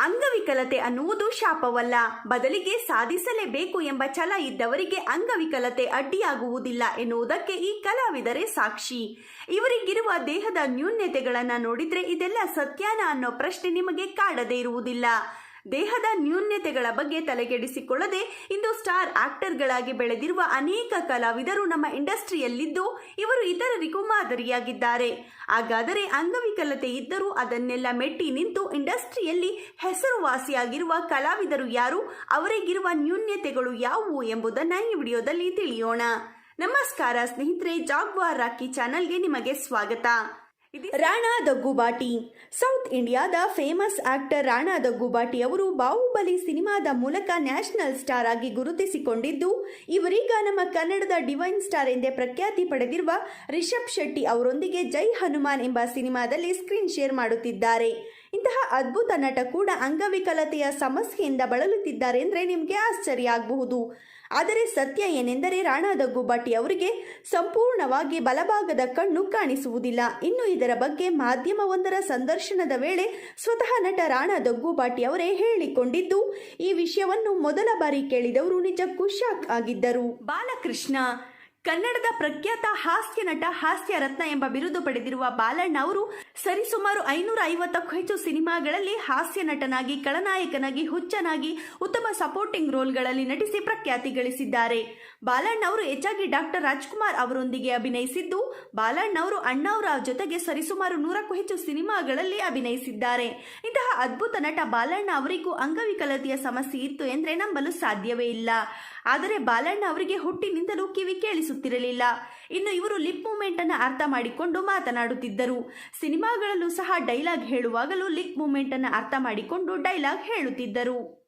ಅಂಗವಿಕಲತೆ ಅನ್ನುವುದು ಶಾಪವಲ್ಲ. ಬದಲಿಗೆ ಸಾಧಿಸಲೇಬೇಕು ಎಂಬ ಛಲ ಇದ್ದವರಿಗೆ ಅಂಗವಿಕಲತೆ ಅಡ್ಡಿಯಾಗುವುದಿಲ್ಲ ಎನ್ನುವುದಕ್ಕೆ ಈ ಕಲಾವಿದರೇ ಸಾಕ್ಷಿ. ಇವರಿಗಿರುವ ದೇಹದ ನ್ಯೂನ್ಯತೆಗಳನ್ನು ನೋಡಿದ್ರೆ ಇದೆಲ್ಲ ಸತ್ಯಾನ ಅನ್ನೋ ಪ್ರಶ್ನೆ ನಿಮಗೆ ಕಾಡದೇ ಇರುವುದಿಲ್ಲ. ದೇಹದ ನ್ಯೂನ್ಯತೆಗಳ ಬಗ್ಗೆ ತಲೆಗೆಡಿಸಿಕೊಳ್ಳದೆ ಇಂದು ಸ್ಟಾರ್ ಆಕ್ಟರ್ಗಳಾಗಿ ಬೆಳೆದಿರುವ ಅನೇಕ ಕಲಾವಿದರು ನಮ್ಮ ಇಂಡಸ್ಟ್ರಿಯಲ್ಲಿದ್ದು ಇವರು ಇತರರಿಗೂ ಮಾದರಿಯಾಗಿದ್ದಾರೆ. ಹಾಗಾದರೆ ಅಂಗವಿಕಲತೆ ಇದ್ದರೂ ಅದನ್ನೆಲ್ಲ ಮೆಟ್ಟಿ ನಿಂತು ಇಂಡಸ್ಟ್ರಿಯಲ್ಲಿ ಹೆಸರುವಾಸಿಯಾಗಿರುವ ಕಲಾವಿದರು ಯಾರು? ಅವರಿಗಿರುವ ನ್ಯೂನ್ಯತೆಗಳು ಯಾವುವು ಎಂಬುದನ್ನು ಈ ವಿಡಿಯೋದಲ್ಲಿ ತಿಳಿಯೋಣ. ನಮಸ್ಕಾರ ಸ್ನೇಹಿತರೆ, ಜಾಗ್ವಾರ್ ರಾಕಿ ಚಾನಲ್ಗೆ ನಿಮಗೆ ಸ್ವಾಗತ. ರಾಣಾ ದಗ್ಗುಬಾಟಿ. ಸೌತ್ ಇಂಡಿಯಾದ ಫೇಮಸ್ ಆಕ್ಟರ್ ರಾಣಾ ದಗ್ಗುಬಾಟಿ ಅವರು ಬಾಹುಬಲಿ ಸಿನಿಮಾದ ಮೂಲಕ ನ್ಯಾಷನಲ್ ಸ್ಟಾರ್ ಆಗಿ ಗುರುತಿಸಿಕೊಂಡಿದ್ದು, ಇವರೀಗ ನಮ್ಮ ಕನ್ನಡದ ಡಿವೈನ್ ಸ್ಟಾರ್ ಎಂದೇ ಪ್ರಖ್ಯಾತಿ ಪಡೆದಿರುವ ರಿಷಬ್ ಶೆಟ್ಟಿ ಅವರೊಂದಿಗೆ ಜೈ ಹನುಮಾನ್ ಎಂಬ ಸಿನಿಮಾದಲ್ಲಿ ಸ್ಕ್ರೀನ್ ಶೇರ್ ಮಾಡುತ್ತಿದ್ದಾರೆ. ಇಂತಹ ಅದ್ಭುತ ನಟ ಕೂಡ ಅಂಗವಿಕಲತೆಯ ಸಮಸ್ಯೆಯಿಂದ ಬಳಲುತ್ತಿದ್ದಾರೆ ಅಂದರೆ ನಿಮಗೆ ಆಶ್ಚರ್ಯ ಆಗಬಹುದು. ಆದರೆ ಸತ್ಯ ಏನೆಂದರೆ ರಾಣಾ ದಗ್ಗುಬಾಟಿ ಅವರಿಗೆ ಸಂಪೂರ್ಣವಾಗಿ ಬಲಭಾಗದ ಕಣ್ಣು ಕಾಣಿಸುವುದಿಲ್ಲ. ಇನ್ನು ಇದರ ಬಗ್ಗೆ ಮಾಧ್ಯಮವೊಂದರ ಸಂದರ್ಶನದ ವೇಳೆ ಸ್ವತಃ ನಟ ರಾಣಾ ದಗ್ಗುಬಾಟಿ ಅವರೇ ಹೇಳಿಕೊಂಡಿದ್ದು, ಈ ವಿಷಯವನ್ನು ಮೊದಲ ಬಾರಿ ಕೇಳಿದವರು ನಿಜಕ್ಕೂ ಶಾಕ್ ಆಗಿದ್ದರು. ಬಾಲಕೃಷ್ಣ ಕನ್ನಡದ ಪ್ರಖ್ಯಾತ ಹಾಸ್ಯ ನಟ, ಹಾಸ್ಯ ರತ್ನ ಎಂಬ ಬಿರುದು ಪಡೆದಿರುವ ಬಾಲಣ್ಣ ಅವರು ಸರಿಸುಮಾರು ಐನೂರ ಐವತ್ತಕ್ಕೂ ಹೆಚ್ಚು ಸಿನಿಮಾಗಳಲ್ಲಿ ಹಾಸ್ಯ ನಟನಾಗಿ, ಖಳನಾಯಕನಾಗಿ, ಹುಚ್ಚನಾಗಿ, ಉತ್ತಮ ಸಪೋರ್ಟಿಂಗ್ ರೋಲ್ಗಳಲ್ಲಿ ನಟಿಸಿ ಪ್ರಖ್ಯಾತಿ ಗಳಿಸಿದ್ದಾರೆ. ಬಾಲಣ್ಣ ಅವರು ಹೆಚ್ಚಾಗಿ ಡಾಕ್ಟರ್ ರಾಜ್ಕುಮಾರ್ ಅವರೊಂದಿಗೆ ಅಭಿನಯಿಸಿದ್ದು, ಬಾಲಣ್ಣ ಅವರು ಅಣ್ಣಾವ್ರಾವ್ ಜೊತೆಗೆ ಸರಿಸುಮಾರು ನೂರಕ್ಕೂ ಹೆಚ್ಚು ಸಿನಿಮಾಗಳಲ್ಲಿ ಅಭಿನಯಿಸಿದ್ದಾರೆ. ಇಂತಹ ಅದ್ಭುತ ನಟ ಬಾಲಣ್ಣ ಅವರಿಗೂ ಅಂಗವಿಕಲತೆಯ ಸಮಸ್ಯೆ ಇತ್ತು ಎಂದರೆ ನಂಬಲು ಸಾಧ್ಯವೇ ಇಲ್ಲ. ಆದರೆ ಬಾಲಣ್ಣ ಅವರಿಗೆ ಹುಟ್ಟಿನಿಂದಲೂ ಕಿವಿ ಕೇಳಿಸುತ್ತಿರಲಿಲ್ಲ. ಇನ್ನು ಇವರು ಲಿಪ್ ಮೂಮೆಂಟ್ ಅನ್ನು ಅರ್ಥ ಮಾಡಿಕೊಂಡು ಮಾತನಾಡುತ್ತಿದ್ದರು. ಸಿನಿಮಾಗಳಲ್ಲೂ ಸಹ ಡೈಲಾಗ್ ಹೇಳುವಾಗಲೂ ಲಿಪ್ ಮೂಮೆಂಟ್ ಅನ್ನು ಅರ್ಥ ಮಾಡಿಕೊಂಡು ಡೈಲಾಗ್ ಹೇಳುತ್ತಿದ್ದರು.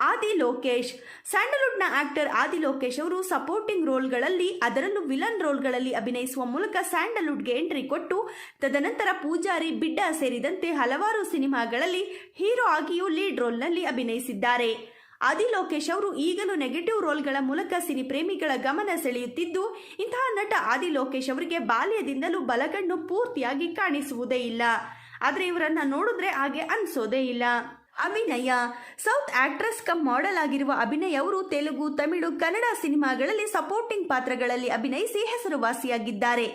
ಆದಿ ಲೋಕೇಶ್. ಸ್ಯಾಂಡಲ್ವುಡ್ನ ಆಕ್ಟರ್ ಆದಿ ಲೋಕೇಶ್ ಅವರು ಸಪೋರ್ಟಿಂಗ್ ರೋಲ್ಗಳಲ್ಲಿ, ಅದರಲ್ಲೂ ವಿಲನ್ ರೋಲ್ಗಳಲ್ಲಿ ಅಭಿನಯಿಸುವ ಮೂಲಕ ಸ್ಯಾಂಡಲ್ವುಡ್ಗೆ ಎಂಟ್ರಿ ಕೊಟ್ಟು, ತದನಂತರ ಪೂಜಾರಿ, ಬಿಡ್ಡ ಸೇರಿದಂತೆ ಹಲವಾರು ಸಿನಿಮಾಗಳಲ್ಲಿ ಹೀರೋ ಆಗಿಯೂ ಲೀಡ್ ರೋಲ್ನಲ್ಲಿ ಅಭಿನಯಿಸಿದ್ದಾರೆ. ಆದಿ ಲೋಕೇಶ್ ಅವರು ಈಗಲೂ ನೆಗೆಟಿವ್ ರೋಲ್ಗಳ ಮೂಲಕ ಸಿನಿ ಪ್ರೇಮಿಗಳ ಗಮನ ಸೆಳೆಯುತ್ತಿದ್ದು, ಇಂತಹ ನಟ ಆದಿ ಲೋಕೇಶ್ ಅವರಿಗೆ ಬಾಲ್ಯದಿಂದಲೂ ಬಲಗಣ್ಣು ಪೂರ್ತಿಯಾಗಿ ಕಾಣಿಸುವುದೇ ಇಲ್ಲ. ಆದರೆ ಇವರನ್ನ ನೋಡಿದ್ರೆ ಹಾಗೆ ಅನ್ಸೋದೇ ಇಲ್ಲ. ಅಭಿನಯ. ಸೌತ್ ಆಕ್ಟ್ರೆಸ್ ಕಮ್ ಮಾಡೆಲ್ ಆಗಿರುವ ಅಭಿನಯ ಅವರು ತೆಲುಗು, ತಮಿಳು, ಕನ್ನಡ ಸಿನಿಮಾಗಳಲ್ಲಿ ಸಪೋರ್ಟಿಂಗ್ ಪಾತ್ರಗಳಲ್ಲಿ ಅಭಿನಯಿಸಿ ಹೆಸರುವಾಸಿಯಾಗಿದ್ದಾರೆ.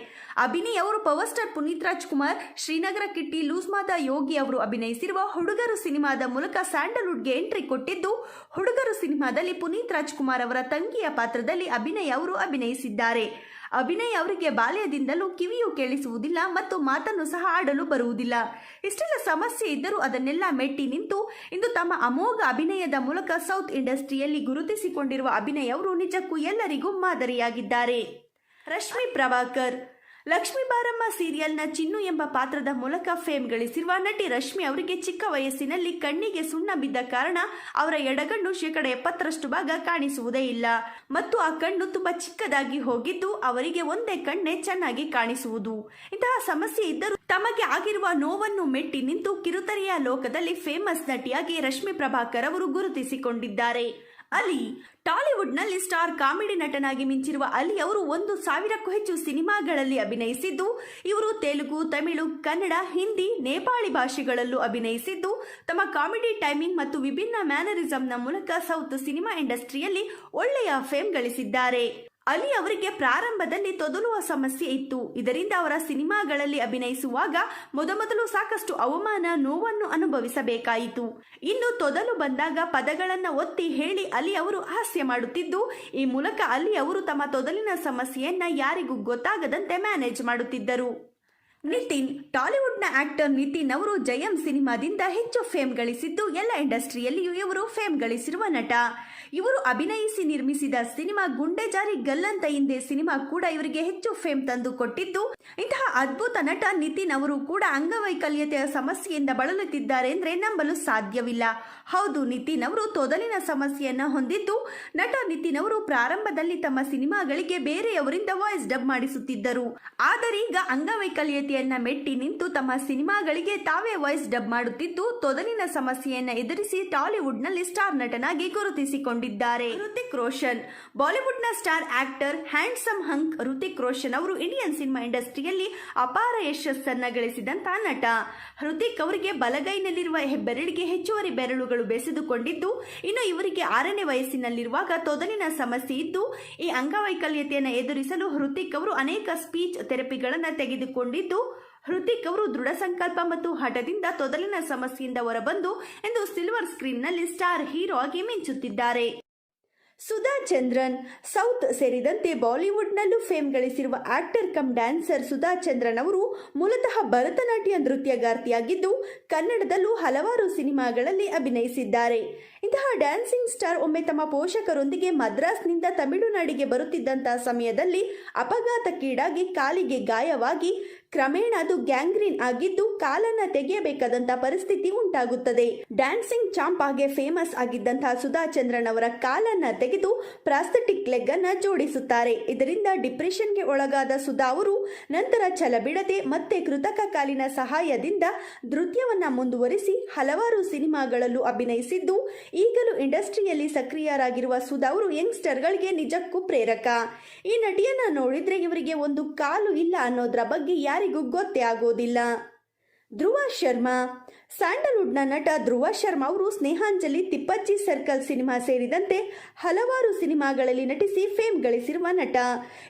ಅಭಿನಯ್ ಅವರು power star Puneeth Rajkumar, Srinagar Kitty loose Mada Yogi ಅವರು ಅಭಿನಯಿಸಿರುವ ಹುಡುಗರು ಸಿನಿಮಾದ ಮೂಲಕ ಸ್ಯಾಂಡಲ್ವುಡ್ಗೆ ಎಂಟ್ರಿ ಕೊಟ್ಟಿದ್ದು, ಹುಡುಗರು ಸಿನಿಮಾದಲ್ಲಿ ಪುನೀತ್ ರಾಜ್ಕುಮಾರ್ ಅವರ ತಂಗಿಯ ಪಾತ್ರದಲ್ಲಿ ಅಭಿನಯ್ ಅವರು ಅಭಿನಯಿಸಿದ್ದಾರೆ. ಅಭಿನಯ್ ಅವರಿಗೆ ಬಾಲ್ಯದಿಂದಲೂ ಕಿವಿಯು ಕೇಳಿಸುವುದಿಲ್ಲ ಮತ್ತು ಮಾತನ್ನು ಸಹ ಆಡಲು ಬರುವುದಿಲ್ಲ. ಇಷ್ಟೆಲ್ಲ ಸಮಸ್ಯೆ ಇದ್ದರೂ ಅದನ್ನೆಲ್ಲ ಮೆಟ್ಟಿ ನಿಂತು, ಇಂದು ತಮ್ಮ ಅಮೋಘ ಅಭಿನಯದ ಮೂಲಕ ಸೌತ್ ಇಂಡಸ್ಟ್ರಿಯಲ್ಲಿ ಗುರುತಿಸಿಕೊಂಡಿರುವ ಅಭಿನಯ್ ಅವರು ನಿಜಕ್ಕೂ ಎಲ್ಲರಿಗೂ ಮಾದರಿಯಾಗಿದ್ದಾರೆ. ರಶ್ಮಿ ಪ್ರಭಾಕರ್ ಲಕ್ಷ್ಮೀ ಬಾರಮ್ಮ ಸೀರಿಯಲ್ನ ಚಿನ್ನು ಎಂಬ ಪಾತ್ರದ ಮೂಲಕ ಫೇಮ್ ಗಳಿಸಿರುವ ನಟಿ ರಶ್ಮಿ ಅವರಿಗೆ ಚಿಕ್ಕ ವಯಸ್ಸಿನಲ್ಲಿ ಕಣ್ಣಿಗೆ ಸುಣ್ಣ ಬಿದ್ದ ಕಾರಣ ಅವರ ಎಡಗಣ್ಣು ಶೇಕಡ ಎಪ್ಪತ್ತರಷ್ಟು ಭಾಗ ಕಾಣಿಸುವುದೇ ಇಲ್ಲ. ಮತ್ತು ಆ ಕಣ್ಣು ತುಂಬಾ ಚಿಕ್ಕದಾಗಿ ಹೋಗಿದ್ದು ಅವರಿಗೆ ಒಂದೇ ಕಣ್ಣೆ ಚೆನ್ನಾಗಿ ಕಾಣಿಸುವುದು. ಇಂತಹ ಸಮಸ್ಯೆ ಇದ್ದರೂ ತಮಗೆ ಆಗಿರುವ ನೋವನ್ನು ಮೆಟ್ಟಿ ನಿಂತು ಕಿರುತೆರೆಯ ಲೋಕದಲ್ಲಿ ಫೇಮಸ್ ನಟಿಯಾಗಿ ರಶ್ಮಿ ಪ್ರಭಾಕರ್ ಅವರು ಗುರುತಿಸಿಕೊಂಡಿದ್ದಾರೆ. ಅಲಿ ಟಾಲಿವುಡ್ನಲ್ಲಿ ಸ್ಟಾರ್ ಕಾಮಿಡಿ ನಟನಾಗಿ ಮಿಂಚಿರುವ ಅಲಿ ಅವರು ಒಂದು ಸಾವಿರಕ್ಕೂ ಹೆಚ್ಚು ಸಿನಿಮಾಗಳಲ್ಲಿ ಅಭಿನಯಿಸಿದ್ದು, ಇವರು ತೆಲುಗು, ತಮಿಳು, ಕನ್ನಡ, ಹಿಂದಿ, ನೇಪಾಳಿ ಭಾಷೆಗಳಲ್ಲೂ ಅಭಿನಯಿಸಿದ್ದು, ತಮ್ಮ ಕಾಮಿಡಿ ಟೈಮಿಂಗ್ ಮತ್ತು ವಿಭಿನ್ನ ಮ್ಯಾನರಿಸಂನ ಮೂಲಕ ಸೌತ್ ಸಿನಿಮಾ ಇಂಡಸ್ಟ್ರಿಯಲ್ಲಿ ಒಳ್ಳೆಯ ಫೇಮ್ ಗಳಿಸಿದ್ದಾರೆ. ಅಲಿ ಅವರಿಗೆ ಪ್ರಾರಂಭದಲ್ಲಿ ತೊದಲುವ ಸಮಸ್ಯೆ ಇತ್ತು. ಇದರಿಂದ ಅವರ ಸಿನಿಮಾಗಳಲ್ಲಿ ಅಭಿನಯಿಸುವಾಗ ಮೊದಮೊದಲು ಸಾಕಷ್ಟು ಅವಮಾನ, ನೋವನ್ನು ಅನುಭವಿಸಬೇಕಾಯಿತು. ಇನ್ನು ತೊದಲು ಬಂದಾಗ ಪದಗಳನ್ನು ಒತ್ತಿ ಹೇಳಿ ಅಲಿ ಅವರು ಹಾಸ್ಯ ಮಾಡುತ್ತಿದ್ದು, ಈ ಮೂಲಕ ಅಲಿ ಅವರು ತಮ್ಮ ತೊದಲಿನ ಸಮಸ್ಯೆಯನ್ನ ಯಾರಿಗೂ ಗೊತ್ತಾಗದಂತೆ ಮ್ಯಾನೇಜ್ ಮಾಡುತ್ತಿದ್ದರು. ನಿತಿನ್, ಟಾಲಿವುಡ್ನ ಆಕ್ಟರ್ ನಿತಿನ್ ಅವರು ಜಯಂ ಸಿನಿಮಾದಿಂದ ಹೆಚ್ಚು ಫೇಮ್ ಗಳಿಸಿದ್ದು ಎಲ್ಲ ಇಂಡಸ್ಟ್ರಿಯಲ್ಲಿಯೂ ಇವರು ಫೇಮ್ ಗಳಿಸಿರುವ ನಟ. ಇವರು ಅಭಿನಯಿಸಿ ನಿರ್ಮಿಸಿದ ಸಿನಿಮಾ ಗುಂಡೆ ಜಾರಿ ಗಲ್ಲಂತ ಹಿಂದೆ ಸಿನಿಮಾ ಕೂಡ ಇವರಿಗೆ ಹೆಚ್ಚು ಫೇಮ್ ತಂದು ಕೊಟ್ಟಿದ್ದು, ಇಂತಹ ಅದ್ಭುತ ನಟ ನಿತಿನ್ ಅವರು ಕೂಡ ಅಂಗವೈಕಲ್ಯತೆಯ ಸಮಸ್ಯೆಯಿಂದ ಬಳಲುತ್ತಿದ್ದಾರೆ ಅಂದ್ರೆ ನಂಬಲು ಸಾಧ್ಯವಿಲ್ಲ. ಹೌದು, ನಿತಿನ್ ಅವರು ತೊದಲಿನ ಸಮಸ್ಯೆಯನ್ನು ಹೊಂದಿದ್ದು, ನಟ ನಿತಿನ್ ಅವರು ಪ್ರಾರಂಭದಲ್ಲಿ ತಮ್ಮ ಸಿನಿಮಾಗಳಿಗೆ ಬೇರೆಯವರಿಂದ ವಾಯ್ಸ್ ಡಬ್ ಮಾಡಿಸುತ್ತಿದ್ದರು. ಆದರೀಗ ಅಂಗವೈಕಲ್ಯತೆ ಅಂಗವೈಕಲ್ಯತೆಯನ್ನ ಮೆಟ್ಟಿ ನಿಂತು ತಮ್ಮ ಸಿನಿಮಾಗಳಿಗೆ ತಾವೇ ವಾಯ್ಸ್ ಡಬ್ ಮಾಡುತ್ತಿದ್ದು, ತೊದಲಿನ ಸಮಸ್ಯೆಯನ್ನ ಎದುರಿಸಿ ಟಾಲಿವುಡ್ನಲ್ಲಿ ಸ್ಟಾರ್ ನಟನಾಗಿ ಗುರುತಿಸಿಕೊಂಡಿದ್ದಾರೆ. ಋತಿಕ್ ರೋಷನ್. ಬಾಲಿವುಡ್ನ star actor handsome hunk Hrithik Roshan ಅವರು ಇಂಡಿಯನ್ ಸಿನಿಮಾ ಇಂಡಸ್ಟ್ರಿಯಲ್ಲಿ ಅಪಾರ ಯಶಸ್ಸನ್ನ ಗಳಿಸಿದಂತ ನಟ. ಹೃತಿಕ್ ಅವರಿಗೆ ಬಲಗೈನಲ್ಲಿರುವ ಹೆಬ್ಬೆರಳಿಗೆ ಹೆಚ್ಚುವರಿ ಬೆರಳುಗಳು ಬೆಸೆದುಕೊಂಡಿದ್ದು, ಇನ್ನು ಇವರಿಗೆ ಆರನೇ ವಯಸ್ಸಿನಲ್ಲಿರುವಾಗ ತೊದಲಿನ ಸಮಸ್ಯೆ ಇದ್ದು, ಈ ಅಂಗವೈಕಲ್ಯತೆಯನ್ನು ಎದುರಿಸಲು ಹೃತಿಕ್ ಅವರು ಅನೇಕ ಸ್ಪೀಚ್ ಥೆರಪಿಗಳನ್ನು ತೆಗೆದುಕೊಂಡಿದ್ದು ಹೃತಿಕ್ ಅವರು ದೃಢ ಸಂಕಲ್ಪ ಮತ್ತು ಹಠದಿಂದ ತೊದಲಿನ ಸಮಸ್ಯೆಯಿಂದ ಹೊರಬಂದು ಎಂದು ಸಿಲ್ವರ್ ಸ್ಕ್ರೀನ್ನಲ್ಲಿ ಸ್ಟಾರ್ ಹೀರೋ ಆಗಿ ಮಿಂಚುತ್ತಿದ್ದಾರೆ. ಸುಧಾ ಚಂದ್ರನ್, ಸೌತ್ ಸೇರಿದಂತೆ ಬಾಲಿವುಡ್ನಲ್ಲೂ ಫೇಮ್ ಗಳಿಸಿರುವ actor cum dancer Sudha Chandran ಅವರು ಮೂಲತಃ ಭರತನಾಟ್ಯ ನೃತ್ಯಗಾರ್ತಿಯಾಗಿದ್ದು, ಕನ್ನಡದಲ್ಲೂ ಹಲವಾರು ಸಿನಿಮಾಗಳಲ್ಲಿ ಅಭಿನಯಿಸಿದ್ದಾರೆ. ಇಂತಹ ಡ್ಯಾನ್ಸಿಂಗ್ ಸ್ಟಾರ್ ಒಮ್ಮೆ ತಮ್ಮ ಪೋಷಕರೊಂದಿಗೆ ಮದ್ರಾಸ್ನಿಂದ ತಮಿಳುನಾಡಿಗೆ ಬರುತ್ತಿದ್ದಂತಹ ಸಮಯದಲ್ಲಿ ಅಪಘಾತಕ್ಕೀಡಾಗಿ ಕಾಲಿಗೆ ಗಾಯವಾಗಿ ಕ್ರಮೇಣ ಅದು ಗ್ಯಾಂಗ್ರೀನ್ ಆಗಿದ್ದು ಕಾಲನ್ನ ತೆಗೆಯಬೇಕಾದಂತ ಪರಿಸ್ಥಿತಿ ಉಂಟಾಗುತ್ತದೆ. ಡ್ಯಾನ್ಸಿಂಗ್ ಚಾಂಪ್ ಆಗಿ ಫೇಮಸ್ ಆಗಿದ್ದಂತಹ ಸುಧಾ ಚಂದ್ರನ್ ಅವರ ಕಾಲನ್ನ ತೆಗೆದು ಪ್ರಾಸ್ಥೆಟಿಕ್ ಲೆಗ್ ಅನ್ನ ಜೋಡಿಸುತ್ತಾರೆ. ಇದರಿಂದ ಡಿಪ್ರೆಷನ್ಗೆ ಒಳಗಾದ ಸುಧಾ ಅವರು ನಂತರ ಛಲ ಬಿಡದೆ ಮತ್ತೆ ಕೃತಕ ಕಾಲಿನ ಸಹಾಯದಿಂದ ನೃತ್ಯವನ್ನ ಮುಂದುವರಿಸಿ ಹಲವಾರು ಸಿನಿಮಾಗಳಲ್ಲೂ ಅಭಿನಯಿಸಿದ್ದು, ಈಗಲೂ ಇಂಡಸ್ಟ್ರಿಯಲ್ಲಿ ಸಕ್ರಿಯರಾಗಿರುವ ಸುಧಾ ಅವರು ಯಂಗ್ಸ್ಟರ್ಗಳಿಗೆ ನಿಜಕ್ಕೂ ಪ್ರೇರಕ. ಈ ನಟಿಯನ್ನ ನೋಡಿದ್ರೆ ಇವರಿಗೆ ಒಂದು ಕಾಲು ಇಲ್ಲ ಅನ್ನೋದ್ರ ಬಗ್ಗೆ ಯಾರಿಗೂ ಗೊತ್ತೇ ಆಗೋದಿಲ್ಲ. ಧ್ರುವ ಶರ್ಮಾ. ಸ್ಯಾಂಡಲ್ವುಡ್ನ ನಟ ಧ್ರುವ ಶರ್ಮಾ ಅವರು ಸ್ನೇಹಾಂಜಲಿ ತಿಪ್ಪಜ್ಜಿ ಸರ್ಕಲ್ ಸಿನಿಮಾ ಸೇರಿದಂತೆ ಹಲವಾರು ಸಿನಿಮಾಗಳಲ್ಲಿ ನಟಿಸಿ ಫೇಮ್ ಗಳಿಸಿರುವ ನಟ.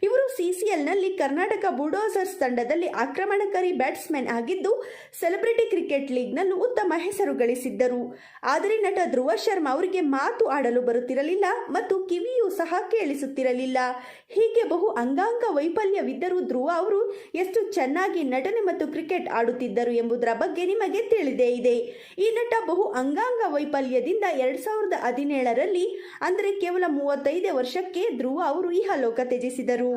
ಇವರು ಸಿಸಿಎಲ್ನಲ್ಲಿ ಕರ್ನಾಟಕ ಬುಡೋಸರ್ಸ್ ತಂಡದಲ್ಲಿ ಆಕ್ರಮಣಕಾರಿ ಬ್ಯಾಟ್ಸ್ಮನ್ ಆಗಿದ್ದು, ಸೆಲೆಬ್ರಿಟಿ ಕ್ರಿಕೆಟ್ ಲೀಗ್ನಲ್ಲೂ ಉತ್ತಮ ಹೆಸರು ಗಳಿಸಿದ್ದರು. ಆದರೆ ನಟ ಧ್ರುವ ಶರ್ಮಾ ಅವರಿಗೆ ಮಾತು ಆಡಲು ಬರುತ್ತಿರಲಿಲ್ಲ ಮತ್ತು ಕಿವಿಯೂ ಸಹ ಕೇಳಿಸುತ್ತಿರಲಿಲ್ಲ. ಹೀಗೆ ಬಹು ಅಂಗಾಂಗ ವೈಫಲ್ಯವಿದ್ದರೂ ಧ್ರುವ ಅವರು ಎಷ್ಟು ಚೆನ್ನಾಗಿ ನಟನೆ ಮತ್ತು ಕ್ರಿಕೆಟ್ ಆಡುತ್ತಿದ್ದರು ಎಂಬುದರ ಬಗ್ಗೆ ನಿಮಗೆ ತಿಳಿದೇ ಇದೆ. ಈ ನಟ ಬಹು ಅಂಗಾಂಗ ವೈಫಲ್ಯದಿಂದ ಎರಡ್ ಸಾವಿರದ ಹದಿನೇಳರಲ್ಲಿ, ಅಂದರೆ ಕೇವಲ ಮೂವತ್ತೈದೇ ವರ್ಷಕ್ಕೆ ಧ್ರುವ ಅವರು ಇಹಲೋಕ ತ್ಯಜಿಸಿದರು.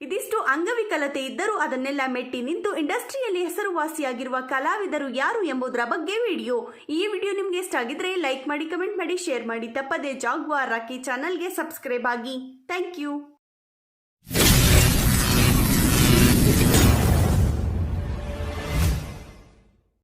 ಇದಿಷ್ಟು ಅಂಗವಿಕಲತೆ ಇದ್ದರೂ ಅದನ್ನೆಲ್ಲ ಮೆಟ್ಟಿ ನಿಂತು ಇಂಡಸ್ಟ್ರಿಯಲ್ಲಿ ಹೆಸರುವಾಸಿಯಾಗಿರುವ ಕಲಾವಿದರು ಯಾರು ಎಂಬುದರ ಬಗ್ಗೆ ವಿಡಿಯೋ. ಈ ವಿಡಿಯೋ ನಿಮಗೆ ಇಷ್ಟ ಆಗಿದ್ರೆ ಲೈಕ್ ಮಾಡಿ, ಕಮೆಂಟ್ ಮಾಡಿ, ಶೇರ್ ಮಾಡಿ. ತಪ್ಪದೆ ಜಾಗ್ವಾರ್ ರಾಕಿ ಚಾನಲ್ಗೆ ಸಬ್ಸ್ಕ್ರೈಬ್ ಆಗಿ. Thank you